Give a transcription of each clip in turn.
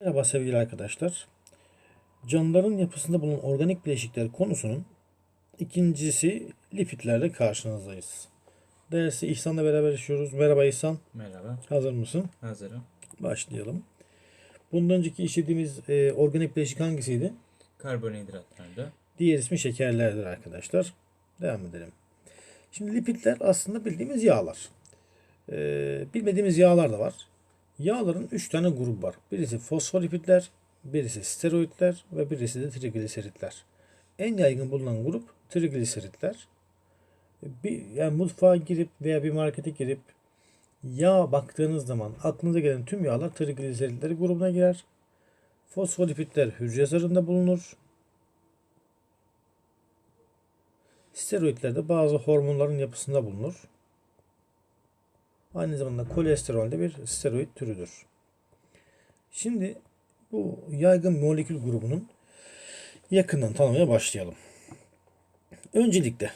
Merhaba sevgili arkadaşlar. Canlıların yapısında bulunan organik bileşikler konusunun ikincisi lipidlerle karşınızdayız. Dersi İhsan'la beraber işliyoruz. Merhaba İhsan. Merhaba, Hazır mısın? hazırım. Başlayalım. Bundan önceki işlediğimiz e, organik bileşik hangisiydi? Karbonhidratlarda Diğer ismi şekerlerdir arkadaşlar. Devam edelim. Şimdi lipidler aslında bildiğimiz yağlar. Ee, bilmediğimiz yağlar da var. Yağların 3 tane grubu var. Birisi fosfolipidler, birisi steroidler ve birisi de trigliseritler. En yaygın bulunan grup trigliseritler. Bir, yani mutfağa girip veya bir markete girip yağ baktığınız zaman aklınıza gelen tüm yağlar trigliseritleri grubuna girer. Fosfolipidler hücre zarında bulunur. Steroidler de bazı hormonların yapısında bulunur. Aynı zamanda kolesterol de bir steroid türüdür. Şimdi bu yaygın molekül grubunun yakından tanımaya başlayalım. Öncelikle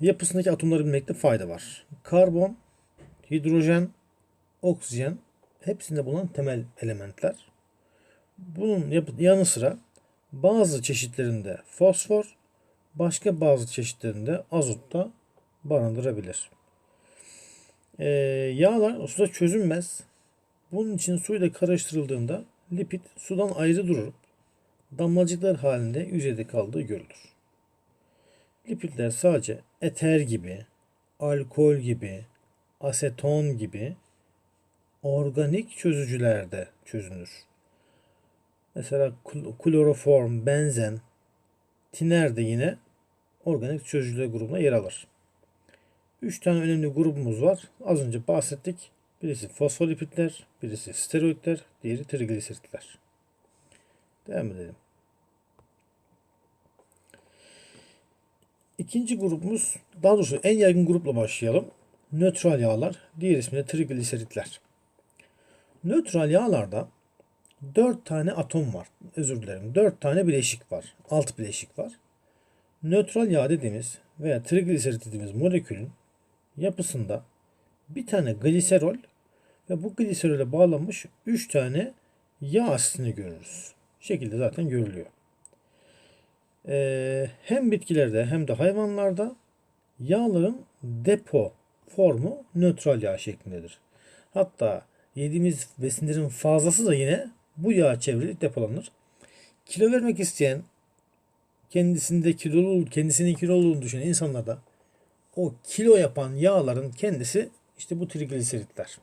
yapısındaki atomları bilmekte fayda var. Karbon, hidrojen, oksijen hepsinde bulunan temel elementler. Bunun yanı sıra bazı çeşitlerinde fosfor, başka bazı çeşitlerinde azot da barındırabilir. Ee, yağlar suda çözünmez. Bunun için suyla karıştırıldığında lipid sudan ayrı durup damlacıklar halinde yüzeyde kaldığı görülür. Lipidler sadece eter gibi, alkol gibi, aseton gibi organik çözücülerde çözünür. Mesela kl- kloroform, benzen, tiner de yine organik çözücüler grubuna yer alır. Üç tane önemli grubumuz var. Az önce bahsettik. Birisi fosfolipidler, birisi steroidler, diğeri trigliseritler. Devam edelim. İkinci grubumuz, daha doğrusu en yaygın grupla başlayalım. Nötral yağlar, diğer ismi de trigliseritler. Nötral yağlarda 4 tane atom var. Özür dilerim. 4 tane bileşik var. Alt bileşik var. Nötral yağ dediğimiz veya trigliserit dediğimiz molekülün yapısında bir tane gliserol ve bu gliserole bağlanmış 3 tane yağ asitini görürüz. Şekilde zaten görülüyor. Ee, hem bitkilerde hem de hayvanlarda yağların depo formu nötral yağ şeklindedir. Hatta yediğimiz besinlerin fazlası da yine bu yağ çevrilip depolanır. Kilo vermek isteyen kendisinde kilolu, kendisinin kilolu olduğunu düşünen insanlarda o kilo yapan yağların kendisi işte bu trigliseritler.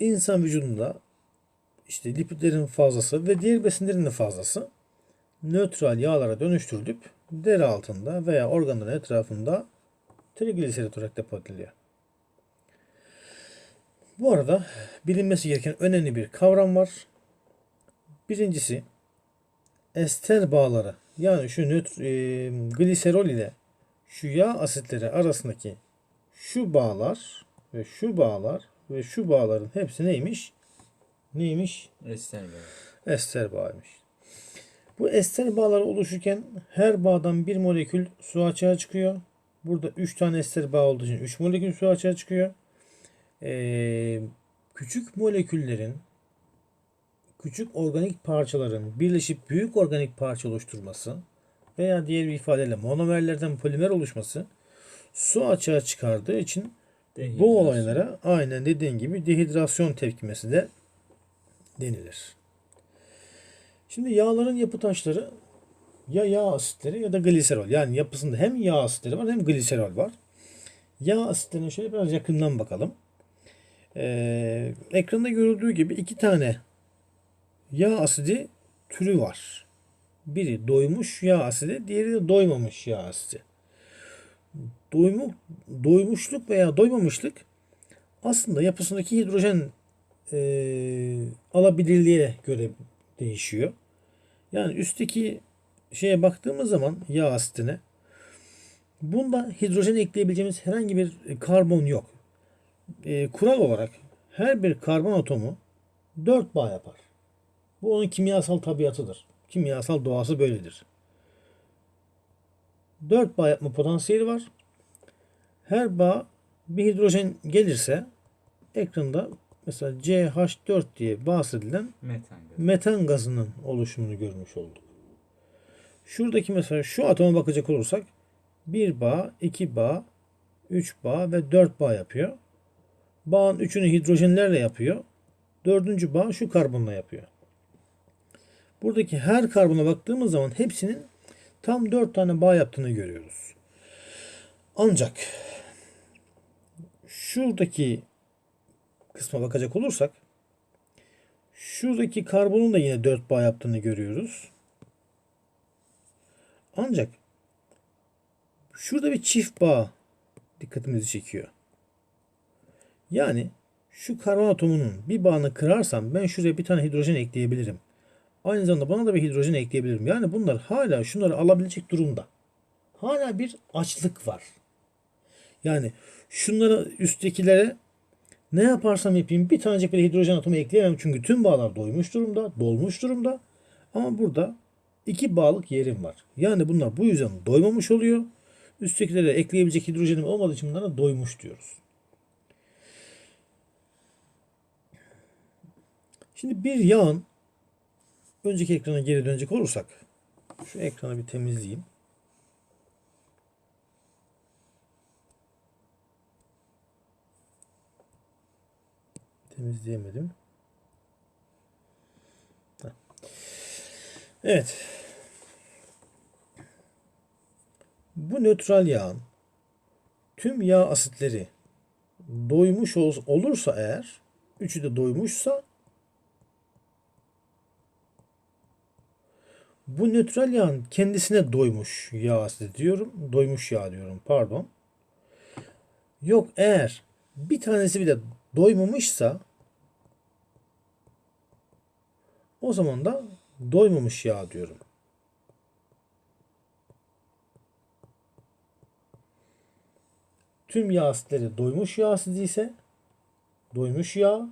İnsan vücudunda işte lipidlerin fazlası ve diğer besinlerin de fazlası nötral yağlara dönüştürülüp deri altında veya organların etrafında trigliserit olarak depo ediliyor. Bu arada bilinmesi gereken önemli bir kavram var. Birincisi ester bağları yani şu nötr, e, gliserol ile şu yağ asitleri arasındaki şu bağlar ve şu bağlar ve şu bağların hepsi neymiş? Neymiş? ester bağı. Ester bağıymış. Bu ester bağlar oluşurken her bağdan bir molekül su açığa çıkıyor. Burada 3 tane ester bağ olduğu için 3 molekül su açığa çıkıyor. Ee, küçük moleküllerin küçük organik parçaların birleşip büyük organik parça oluşturması veya diğer bir ifadeyle monomerlerden polimer oluşması su açığa çıkardığı için bu olaylara aynen dediğin gibi dehidrasyon tepkimesi de denilir. Şimdi yağların yapı taşları ya yağ asitleri ya da gliserol. Yani yapısında hem yağ asitleri var hem gliserol var. Yağ asitlerine şöyle biraz yakından bakalım. Ee, ekranda görüldüğü gibi iki tane yağ asidi türü var. Biri doymuş yağ asidi, diğeri de doymamış yağ asidi. Doymu, doymuşluk veya doymamışlık aslında yapısındaki hidrojen e, alabilirliğe göre değişiyor. Yani üstteki şeye baktığımız zaman yağ asitine bunda hidrojen ekleyebileceğimiz herhangi bir karbon yok. E, kural olarak her bir karbon atomu 4 bağ yapar. Bu onun kimyasal tabiatıdır. Kimyasal doğası böyledir. 4 bağ yapma potansiyeli var. Her bağ bir hidrojen gelirse ekranda mesela CH4 diye bahsedilen Metan gazı. metan gazının oluşumunu görmüş olduk. Şuradaki mesela şu atoma bakacak olursak 1 bağ, 2 bağ, 3 bağ ve 4 bağ yapıyor. Bağın üçünü hidrojenlerle yapıyor. Dördüncü bağ şu karbonla yapıyor. Buradaki her karbona baktığımız zaman hepsinin tam 4 tane bağ yaptığını görüyoruz. Ancak şuradaki kısma bakacak olursak Şuradaki karbonun da yine 4 bağ yaptığını görüyoruz. Ancak şurada bir çift bağ dikkatimizi çekiyor. Yani şu karbon atomunun bir bağını kırarsam ben şuraya bir tane hidrojen ekleyebilirim. Aynı zamanda bana da bir hidrojen ekleyebilirim. Yani bunlar hala şunları alabilecek durumda. Hala bir açlık var. Yani şunları üsttekilere ne yaparsam yapayım bir tanecik bile hidrojen atomu ekleyemem. Çünkü tüm bağlar doymuş durumda, dolmuş durumda. Ama burada iki bağlık yerim var. Yani bunlar bu yüzden doymamış oluyor. Üsttekilere ekleyebilecek hidrojenim olmadığı için bunlara doymuş diyoruz. Şimdi bir yağın önceki ekrana geri dönecek olursak şu ekranı bir temizleyeyim. Temizleyemedim. Evet. Bu nötral yağın tüm yağ asitleri doymuş ol- olursa eğer, üçü de doymuşsa bu nötral yağın kendisine doymuş yağ diyorum. Doymuş yağ diyorum pardon. Yok eğer bir tanesi bile doymamışsa o zaman da doymamış yağ diyorum. Tüm yağ asitleri doymuş yağ asidi ise doymuş yağ.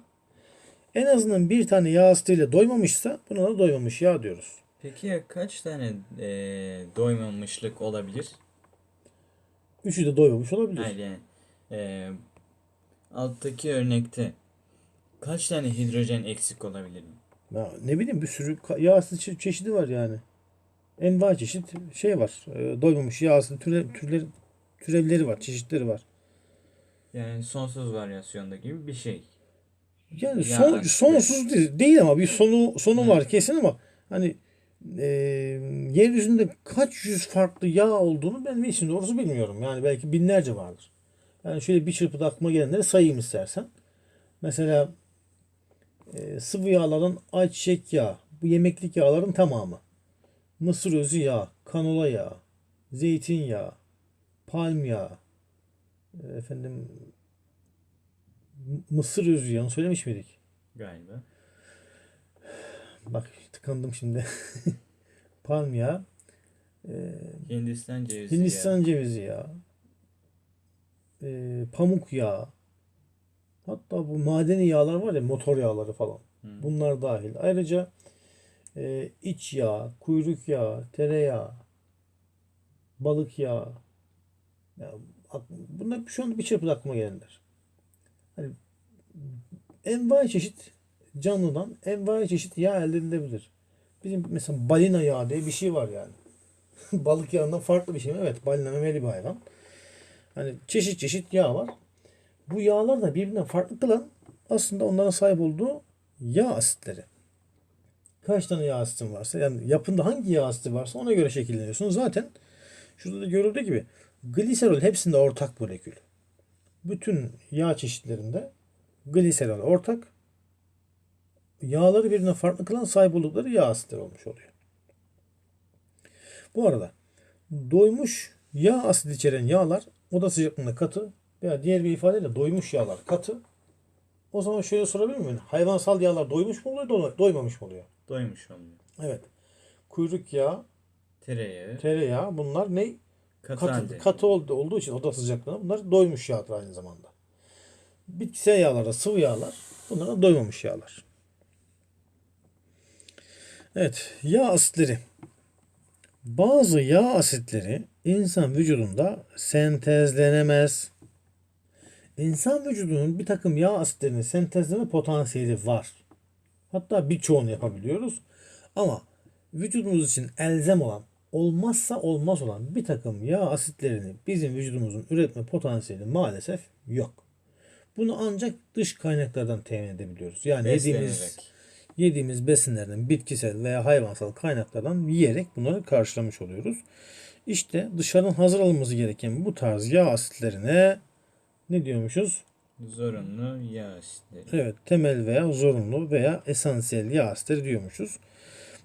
En azından bir tane yağ asitiyle doymamışsa buna da doymamış yağ diyoruz. Peki ya kaç tane eee, doymamışlık olabilir? Üçü de doymamış olabilir. Hayır yani eee, alttaki örnekte kaç tane hidrojen eksik olabilir mi? Ya ne bileyim bir sürü ka- yağ asidi çe- çeşidi var yani. Envai çeşit şey var. Ee, doymamış yağ asidi türe, türleri, türevleri var, çeşitleri var. Yani sonsuz varyasyonda gibi bir şey. Yani Ya son, sonsuz değil, değil ama bir sonu sonu var kesin ama hani e, yeryüzünde kaç yüz farklı yağ olduğunu ben için doğrusu bilmiyorum. Yani belki binlerce vardır. Yani şöyle bir çırpıda aklıma gelenleri sayayım istersen. Mesela e, sıvı yağların ayçiçek yağı, bu yemeklik yağların tamamı. Mısır özü yağı, kanola yağı, zeytinyağı, palm yağı, efendim mısır özü yağını söylemiş miydik? Galiba. Bak tıkandım şimdi. Palm yağı, e, Hindistan cevizi Hindistan cevizi yağı, e, pamuk yağı, hatta bu madeni yağlar var ya motor yağları falan. Hı. Bunlar dahil. Ayrıca e, iç yağ, kuyruk yağı, tereyağı, balık yağı. Ya, bunlar şu anda bir çırpıda aklıma gelenler. Hani envai çeşit canlıdan envai çeşit yağ elde edilebilir. Bizim mesela balina yağı diye bir şey var yani. Balık yağından farklı bir şey mi? Evet, balina memeli bir hayvan. Hani çeşit çeşit yağ var. Bu yağlar da birbirinden farklı kılan aslında onların sahip olduğu yağ asitleri. Kaç tane yağ asitin varsa yani yapında hangi yağ asiti varsa ona göre şekilleniyorsun. Zaten şurada da görüldüğü gibi gliserol hepsinde ortak molekül. Bütün yağ çeşitlerinde gliserol ortak. Yağları birbirinden farklı kılan sahip oldukları yağ asitleri olmuş oluyor. Bu arada doymuş yağ asidi içeren yağlar oda sıcaklığında katı veya diğer bir ifadeyle doymuş yağlar katı. O zaman şöyle sorabilir miyim? Hayvansal yağlar doymuş mu oluyor, doy- doymamış mı oluyor? Doymuş oluyor. Evet. Kuyruk yağı, Tereyağı, tereyağı bunlar ne? katı, Katı, katı oldu, olduğu için oda sıcaklığında bunlar doymuş yağdır aynı zamanda. Bitkisel yağlar da sıvı yağlar. Bunlar da doymamış yağlar. Evet. Yağ asitleri. Bazı yağ asitleri insan vücudunda sentezlenemez. insan vücudunun bir takım yağ asitlerini sentezleme potansiyeli var. Hatta birçoğunu yapabiliyoruz. Ama vücudumuz için elzem olan, olmazsa olmaz olan bir takım yağ asitlerini bizim vücudumuzun üretme potansiyeli maalesef yok. Bunu ancak dış kaynaklardan temin edebiliyoruz. Yani yediğimiz. Yediğimiz besinlerden bitkisel veya hayvansal kaynaklardan yiyerek bunları karşılamış oluyoruz. İşte dışarıdan hazır alınması gereken bu tarz yağ asitlerine ne diyormuşuz? Zorunlu yağ asitleri. Evet, temel veya zorunlu veya esansiyel yağ asitleri diyormuşuz.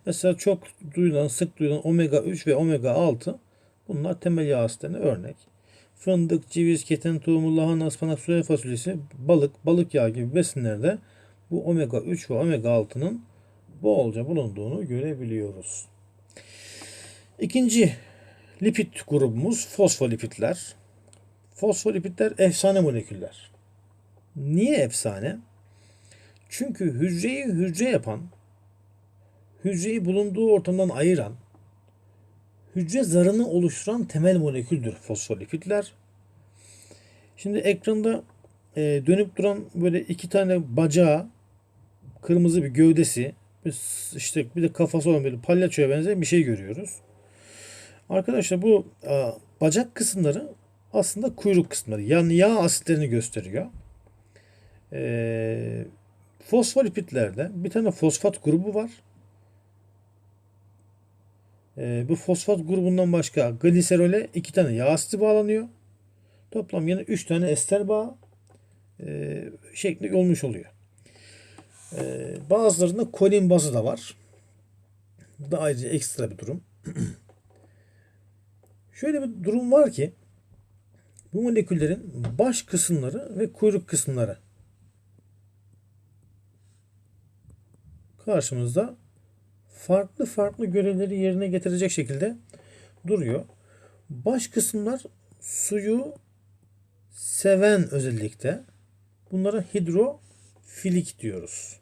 Mesela çok duyulan, sık duyulan omega 3 ve omega 6 bunlar temel yağ asitlerine örnek. Fındık, ceviz, keten tohumu, lahana, ıspanak, soya fasulyesi, balık, balık yağı gibi besinlerde bu omega 3 ve omega 6'nın bolca bulunduğunu görebiliyoruz. İkinci lipid grubumuz fosfolipidler. Fosfolipidler efsane moleküller. Niye efsane? Çünkü hücreyi hücre yapan, hücreyi bulunduğu ortamdan ayıran, hücre zarını oluşturan temel moleküldür fosfolipidler. Şimdi ekranda e, dönüp duran böyle iki tane bacağı, kırmızı bir gövdesi, işte bir de kafası olan böyle palyaçoya benzeyen bir şey görüyoruz. Arkadaşlar bu e, bacak kısımları aslında kuyruk kısımları. Yani yağ asitlerini gösteriyor. E, fosfolipidlerde bir tane fosfat grubu var. E, bu fosfat grubundan başka gliserole iki tane yağ asidi bağlanıyor. Toplam yine 3 tane ester bağı e, şeklinde olmuş oluyor. E, bazılarında kolin bazı da var. Bu da ayrıca ekstra bir durum. Şöyle bir durum var ki bu moleküllerin baş kısımları ve kuyruk kısımları karşımızda farklı farklı görevleri yerine getirecek şekilde duruyor. Baş kısımlar suyu seven özellikle. Bunlara hidrofilik diyoruz.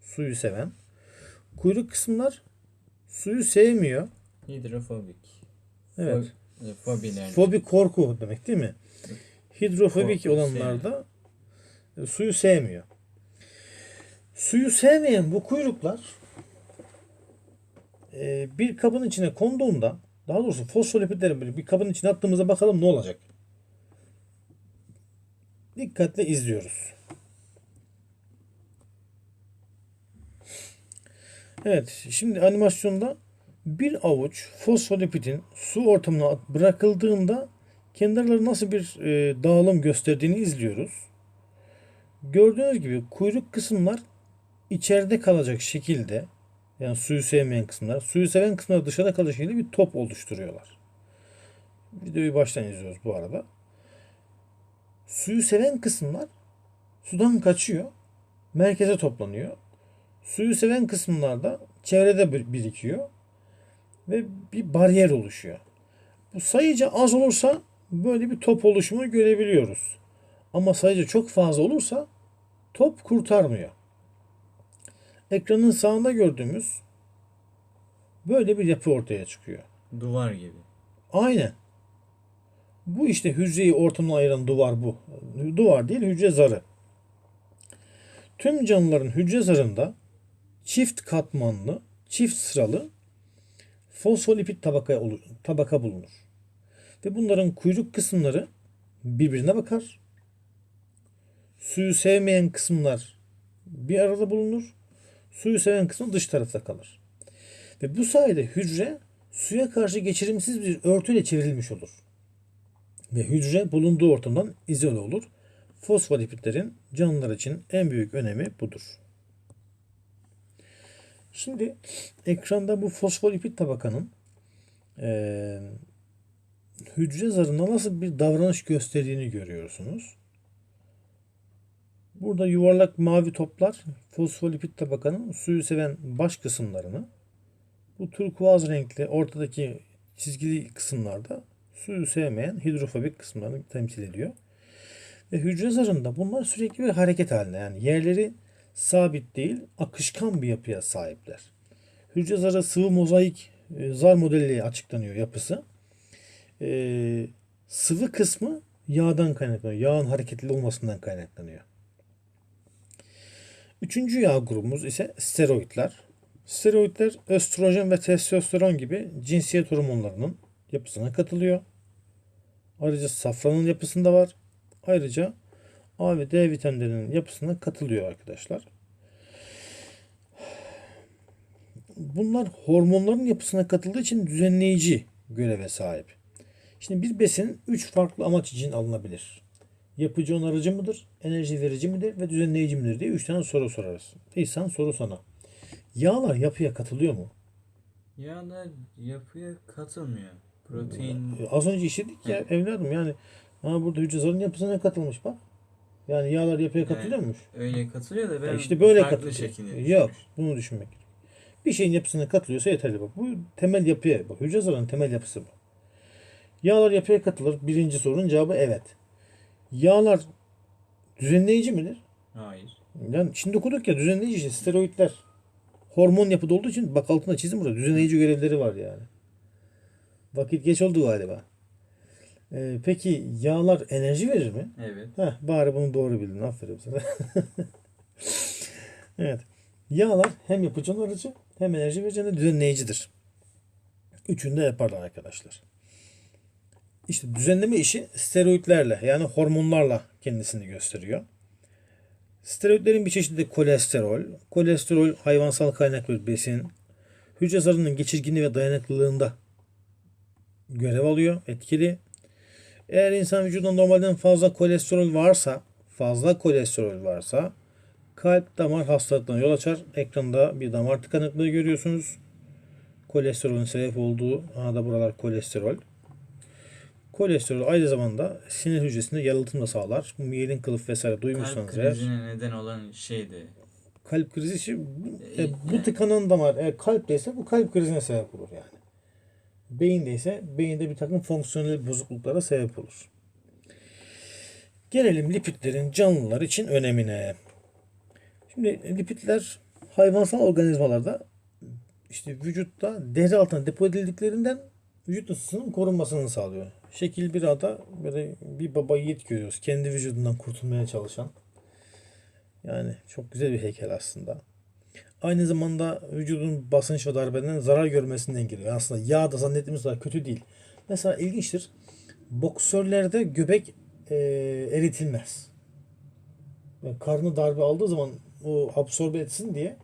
Suyu seven. Kuyruk kısımlar suyu sevmiyor. Hidrofobik. Evet. Fo- e, fobiler. Fobi korku demek değil mi? Hidrofobik Korku, olanlar da e, suyu sevmiyor. Suyu sevmeyen bu kuyruklar e, bir kabın içine konduğunda daha doğrusu fosfolipidlerin böyle bir kabın içine attığımızda bakalım ne olacak. Dikkatle izliyoruz. Evet, şimdi animasyonda bir avuç fosfolipidin su ortamına bırakıldığında kendileri nasıl bir e, dağılım gösterdiğini izliyoruz. Gördüğünüz gibi kuyruk kısımlar içeride kalacak şekilde yani suyu sevmeyen kısımlar, suyu seven kısımlar dışarıda kalacak şekilde bir top oluşturuyorlar. Videoyu baştan izliyoruz bu arada. Suyu seven kısımlar sudan kaçıyor, merkeze toplanıyor. Suyu seven kısımlarda çevrede bir- birikiyor ve bir bariyer oluşuyor. Bu sayıca az olursa böyle bir top oluşumu görebiliyoruz. Ama sayıca çok fazla olursa top kurtarmıyor. Ekranın sağında gördüğümüz böyle bir yapı ortaya çıkıyor. Duvar gibi. Aynen. Bu işte hücreyi ortamdan ayıran duvar bu. Duvar değil hücre zarı. Tüm canlıların hücre zarında çift katmanlı, çift sıralı fosfolipid tabaka, tabaka bulunur. Ve bunların kuyruk kısımları birbirine bakar. Suyu sevmeyen kısımlar bir arada bulunur. Suyu seven kısmı dış tarafta kalır. Ve bu sayede hücre suya karşı geçirimsiz bir örtüyle çevrilmiş olur. Ve hücre bulunduğu ortamdan izole olur. Fosfolipidlerin canlılar için en büyük önemi budur. Şimdi ekranda bu fosfolipid tabakanın eee, hücre zarında nasıl bir davranış gösterdiğini görüyorsunuz. Burada yuvarlak mavi toplar fosfolipid tabakanın suyu seven baş kısımlarını, bu turkuaz renkli ortadaki çizgili kısımlarda suyu sevmeyen hidrofobik kısımlarını temsil ediyor. Ve hücre zarında bunlar sürekli bir hareket halinde yani yerleri sabit değil akışkan bir yapıya sahipler. Hücre zarı sıvı mozaik e, zar modeli açıklanıyor yapısı. E, sıvı kısmı Yağdan kaynaklanıyor. Yağın hareketli olmasından kaynaklanıyor. Üçüncü yağ grubumuz ise steroidler. Steroidler östrojen ve testosteron gibi cinsiyet hormonlarının yapısına katılıyor. Ayrıca safranın yapısında var. Ayrıca A ve D vitaminlerinin yapısına katılıyor arkadaşlar. Bunlar hormonların yapısına katıldığı için düzenleyici göreve sahip. Şimdi bir besin 3 farklı amaç için alınabilir. Yapıcı onarıcı mıdır, enerji verici midir ve düzenleyici midir diye 3 tane soru sorarız. İhsan soru sana. Yağlar yapıya katılıyor mu? Yağlar yapıya katılmıyor. Protein Az önce işledik ya evladım yani ha burada hücre zarının yapısına katılmış bak. Yani yağlar yapıya katılıyormuş. öyle katılıyor da ben Ya işte böyle farklı katılıyor. şekilde Yok bunu düşünmek. Bir şeyin yapısına katılıyorsa yeterli bak. Bu temel yapıya bak. Hücre zarının temel yapısı bu. Yağlar yapıya katılır. Birinci sorunun cevabı evet. Yağlar düzenleyici midir? Hayır. Yani şimdi okuduk ya düzenleyici işte steroidler. Hormon yapıda olduğu için bak altına çizim burada. Düzenleyici görevleri var yani. Vakit geç oldu galiba. Ee, peki yağlar enerji verir mi? Evet. Heh, bari bunu doğru bildin. Aferin sana. evet. Yağlar hem yapıcı onarıcı hem enerji verici hem de düzenleyicidir. Üçünü de yaparlar arkadaşlar. İşte düzenleme işi steroidlerle yani hormonlarla kendisini gösteriyor. Steroidlerin bir çeşidi de kolesterol. Kolesterol hayvansal kaynaklı bir besin. Hücre zarının geçirginliği ve dayanıklılığında görev alıyor, etkili. Eğer insan vücudunda normalden fazla kolesterol varsa, fazla kolesterol varsa kalp damar hastalıklarına yol açar. Ekranda bir damar tıkanıklığı görüyorsunuz. Kolesterolün sebep olduğu, aha da buralar kolesterol. Kolesterol aynı zamanda sinir hücresinde yalıtım da sağlar. Bu miyelin kılıf vesaire Kalp duymuşsanız eğer. krizine neden olan şeydi. Kalp krizi işi, bu, e, E, bu tıkanan damar eğer kalpteyse bu kalp krizine sebep olur yani. Beyindeyse beyinde bir takım fonksiyonel bozukluklara sebep olur. Gelelim lipidlerin canlılar için önemine. Şimdi lipidler hayvansal organizmalarda işte vücutta deri altına depo edildiklerinden vücut ısısının korunmasını sağlıyor. Şekil bir ada böyle bir baba yiğit görüyoruz. Kendi vücudundan kurtulmaya çalışan. Yani çok güzel bir heykel aslında. Aynı zamanda vücudun basınç ve darbeden zarar görmesinden engelliyor. Aslında yağ da zannettiğimiz kadar kötü değil. Mesela ilginçtir. Boksörlerde göbek e, eritilmez. Yani karnı darbe aldığı zaman o absorbe etsin diye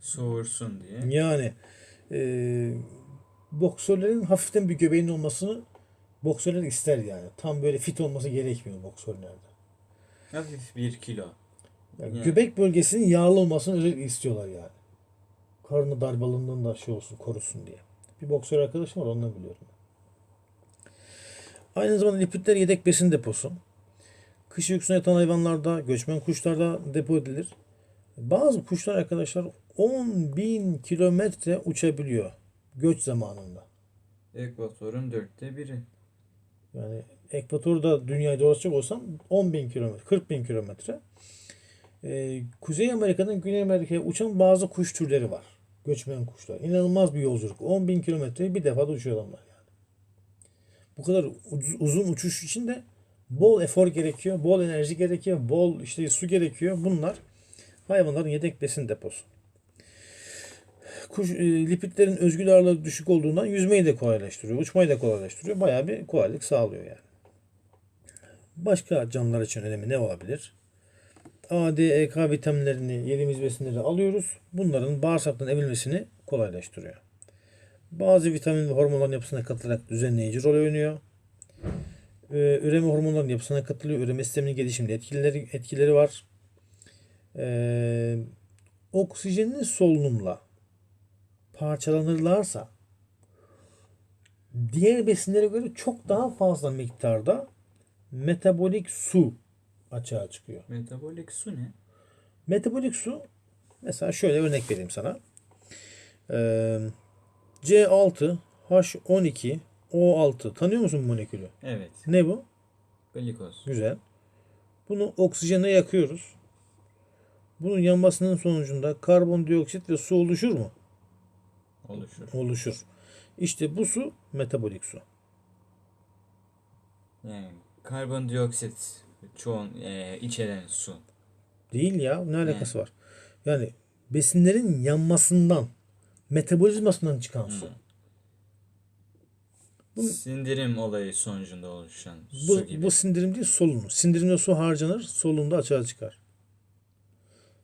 Soğursun diye. yani e, boksörlerin hafiften bir göbeğinin olmasını boksörler ister yani. Tam böyle fit olması gerekmiyor boksörlerde. Hafif bir kilo. Yani Yani. Göbek bölgesinin yağlı olmasını özellikle istiyorlar yani. Karnı darbe alındığında şey olsun korusun diye. Bir boksör arkadaşım var ondan biliyorum. Aynı zamanda lipidler yedek besin deposu. Kış uykusuna yatan hayvanlarda, göçmen kuşlarda depo edilir. Bazı kuşlar arkadaşlar 10 bin kilometre uçabiliyor göç zamanında. Ekvatorun dörtte biri. Yani ekvatorda dünyayı dolaşacak olsam 10 bin kilometre, 40 bin kilometre. Ee, Kuzey Amerika'dan Güney Amerika'ya uçan bazı kuş türleri var. Göçmen kuşlar. İnanılmaz bir yolculuk. 10 bin kilometreyi bir defada uçuyor adamlar yani. Bu kadar uz- uzun uçuş için de bol efor gerekiyor, bol enerji gerekiyor, bol işte su gerekiyor. Bunlar hayvanların yedek besin deposu. Kuş, e, lipidlerin özgül ağırlığı düşük olduğundan yüzmeyi de kolaylaştırıyor, uçmayı da kolaylaştırıyor. Bayağı bir kolaylık sağlıyor yani. Başka canlılar için önemi ne olabilir? A, D, E, K vitaminlerini yediğimiz besinleri alıyoruz. Bunların bağırsaktan emilmesini kolaylaştırıyor. Bazı vitamin ve hormonların yapısına katılarak düzenleyici rol oynuyor. Ee, üreme hormonlarının yapısına katılıyor. Üreme sisteminin gelişiminde etkileri, etkileri var. Ee, oksijenli solunumla parçalanırlarsa diğer besinlere göre çok daha fazla miktarda metabolik su açığa çıkıyor. Metabolik su ne? Metabolik su mesela şöyle örnek vereyim sana. Ee, C6 H12 O6 tanıyor musun bu molekülü? Evet. Ne bu? Glikoz. Güzel. Bunu oksijene yakıyoruz. Bunun yanmasının sonucunda karbondioksit ve su oluşur mu? Oluşur. Oluşur. İşte bu su metabolik su. Yani Karbondioksit çoğun e, içeren su. Değil ya. Ne alakası var? Yani besinlerin yanmasından, metabolizmasından çıkan su. Bu- Sindirim olayı sonucunda oluşan Bu, su gibi. bu sindirim değil solunum. Sindirimde su harcanır, solunumda açığa çıkar.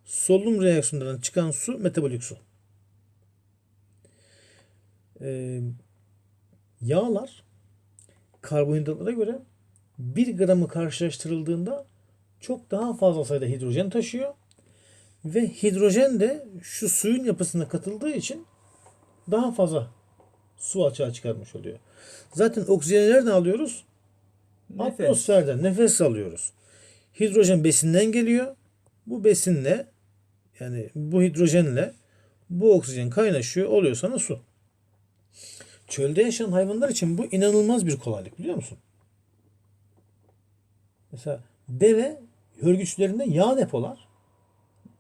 Solunum reaksiyonlarından çıkan su metabolik su. Ee, yağlar karbonhidratlara göre 1 gramı karşılaştırıldığında çok daha fazla sayıda hidrojen taşıyor. Ve hidrojen de şu suyun yapısına katıldığı için daha fazla su açığa çıkarmış oluyor. Zaten oksijeni nereden alıyoruz? Nefes. Atmosferden nefes alıyoruz. Hidrojen besinden geliyor. Bu besinle yani bu hidrojenle bu oksijen kaynaşıyor. Oluyor sana su. Çölde yaşayan hayvanlar için bu inanılmaz bir kolaylık biliyor musun? Mesela deve hörgüçlerinde yağ depolar.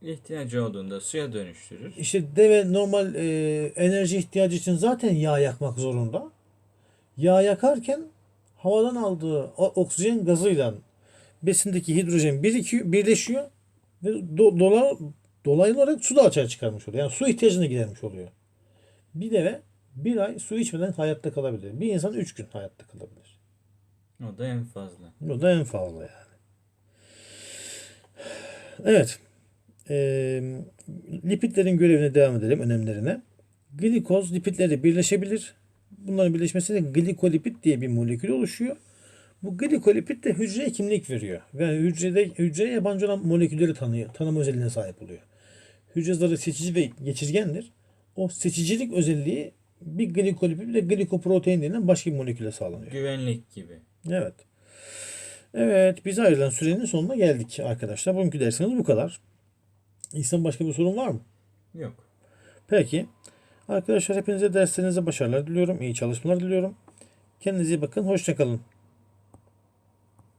İhtiyacı olduğunda suya dönüştürür. İşte deve normal e, enerji ihtiyacı için zaten yağ yakmak zorunda. Yağ yakarken havadan aldığı oksijen gazıyla besindeki hidrojen birikiyor, birleşiyor ve do, dola, dolaylı olarak su da açığa çıkarmış oluyor. Yani su ihtiyacını gidermiş oluyor. Bir deve bir ay su içmeden hayatta kalabilir. Bir insan üç gün hayatta kalabilir. O da en fazla. O da en fazla yani. Evet. Ee, lipidlerin görevine devam edelim, önemlerine. Glikoz lipidlerle birleşebilir. Bunların birleşmesiyle glikolipid diye bir molekül oluşuyor. Bu glikolipid de hücreye kimlik veriyor. Yani hücrede hücreye yabancı olan molekülleri tanıyor, tanıma özelliğine sahip oluyor. Hücre zarı seçici ve geçirgendir. O seçicilik özelliği bir glikolipid ve glikoprotein denilen başka bir moleküle sağlanıyor. Güvenlik gibi. Evet. Evet, bize ayrılan sürenin sonuna geldik arkadaşlar. Bugünkü dersimiz bu kadar. İhsan başka bir sorun var mı? Yok. Peki. Arkadaşlar hepinize derslerinize başarılar diliyorum. İyi çalışmalar diliyorum. Kendinize iyi bakın. Hoşçakalın.